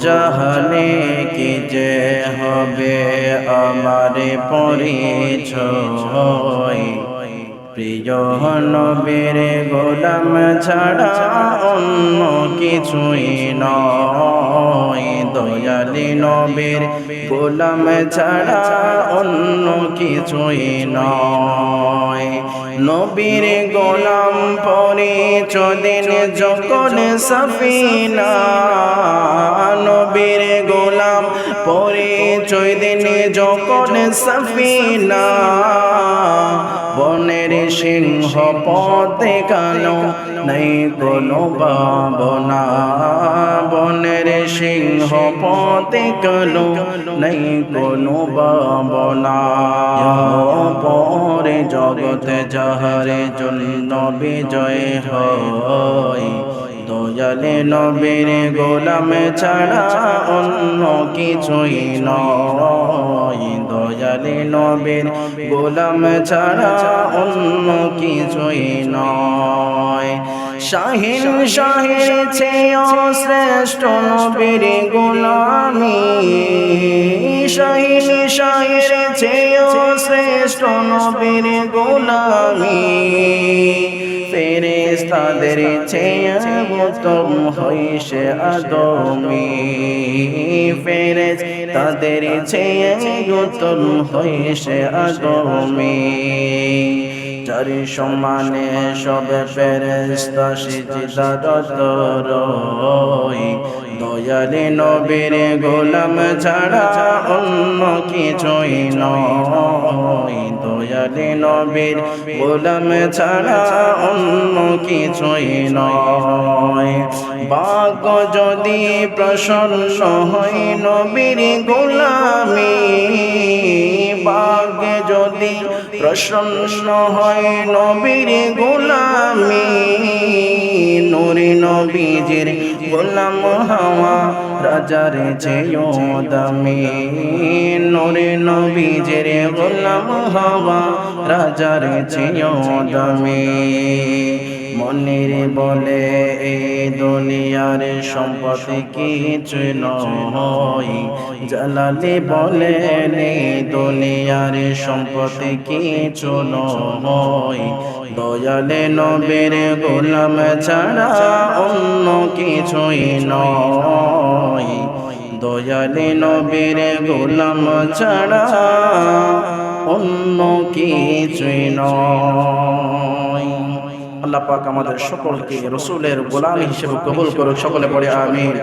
জাহানে কি যে হবে আমার পরিচয়? প্রিয় নবীর গোলাম ছাড়া অন্য কিছুই নয়। দয়ালি নবীর গোলাম ছাড়া অন্য কিছুই নয়। নবীর গোলাম পরিচদিন যখন সফিনা, নবীর গোলাম পরিচয় দিন যখন সফিনা, বনের সিংহ পথে কালো নেই কোনো ভাবনা, বনের সিংহ পথে কালো নেই কোনো পরে জগতে যাহারে জন্য বিজয় হয়। দয়ালে নবীর গোলাম ছাড়া অন্য কিছুই নয়। দয়ালে নবীর গোলাম ছাড়া অন্য কিছুই নয়। শাহিন শাহির চেয়েও শ্রেষ্ঠ নবীর গোলামি। শাহিন শাহির চেয়েও শ্রেষ্ঠ নবীর গোলামি। ফেরেস্তাদের চেয়ে উত্তম হইসে আদমি। ফেরেস তাদের চেয়ে উত্তম হইসে আদমি। যার সমানে সবে ফেরেস্তা সিজদারত রই দয়ালে নবীর গোলাম ছাড়া অন্য কিছুই নয়। দয়ালে নবীর গোলাম ছাড়া অন্য কিছুই নয়। বাক যদি প্রসন্ন হয় নবীর গোলামি যদি প্রসন্ন হয় নবীর গোলামি। নুরি নবীজির গোলাম হাওয়া। রাজার চেয়েও দামি। নুরি নবীজির গোলাম হাওয়া রাজার চেয়েও দামি। মনির বলে এই দুনিয়ার সম্পত্তি কিছু নয়। জালালি বলে এই দুনিয়ার সম্পত্তি কিছু নয়। দয়ালে নবীর গোলাম ছাড়া অন্য কিছুই নয়। দয়ালে নবীর গোলাম ছাড়া অন্য কিছুই নয়। আল্লাহ পাক আমাদের সকলকে রসুলের গোলাম হিসেবে কবুল করুক, সকলে পড়ে আমিন।